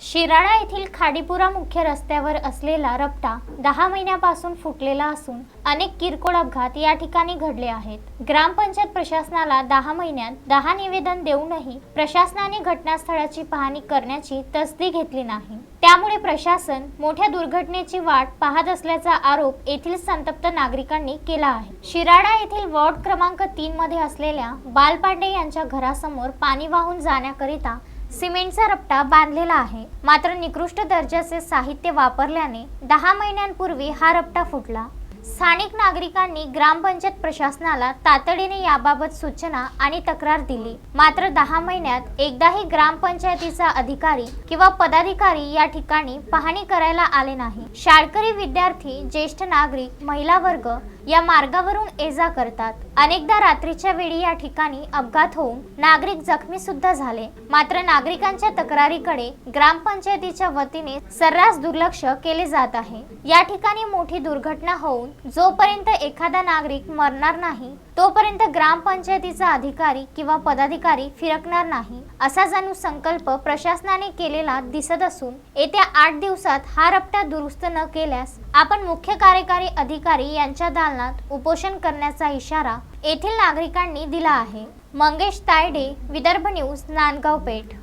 शिराळा येथील खाडीपुरा मुख्य रस्त्यावर असलेला रपटा दहा महिन्यापासून फुटलेला असून अनेक किरकोळ अपघात या ठिकाणी घडले आहेत. ग्रामपंचायत प्रशासनाला दहा महिन्यात दहा निवेदन देऊनही प्रशासनाने घटनास्थळाची पाहणी करण्याची तसदी घेतली नाही. त्यामुळे प्रशासन मोठ्या दुर्घटनेची वाट पाहत असल्याचा आरोप येथील संतप्त नागरिकांनी केला आहे. शिराडा येथील वॉर्ड क्रमांक तीन मध्ये असलेल्या बालपांडे यांच्या घरासमोर पाणी वाहून जाण्याकरिता सिमेंटचा रपटा बांधलेला आहे. मात्र निकृष्ट दर्जाचे साहित्य वापरल्याने दहा महिन्यांपूर्वी हा रपटा फुटला. स्थानिक नागरिकांनी ग्रामपंचायत प्रशासनाला तातडीने याबाबत सूचना आणि तक्रार दिली. मात्र दहा महिन्यात एकदाही ग्रामपंचायतीचा अधिकारी किंवा पदाधिकारी या ठिकाणी पाहणी करायला आले नाही. शाळकरी विद्यार्थी ज्येष्ठ नागरिक महिला वर्ग या मार्गावरून ये जा करतात. अनेकदा रात्रीच्या वेळी या ठिकाणी अपघात होऊन नागरिक जखमी सुद्धा झाले. मात्र नागरिकांच्या तक्रारीकडे ग्रामपंचायतीच्या वतीने सर्रास दुर्लक्ष केले जात आहे. या ठिकाणी मोठी दुर्घटना होऊन जोपर्यंत एखादा नागरिक मरणार नाही तोपर्यंत ग्रामपंचायतीचा अधिकारी किंवा पदाधिकारी फिरकणार नाही असा जणू संकल्प प्रशासनाने केलेला दिसत असून येत्या आठ दिवसात हा रपटा दुरुस्त न केल्यास आपण मुख्य कार्यकारी अधिकारी यांच्या दालनात उपोषण करण्याचा इशारा येथील नागरिकांनी दिला आहे. मंगेश तायडे विदर्भ न्यूज नांदगाव पेठ.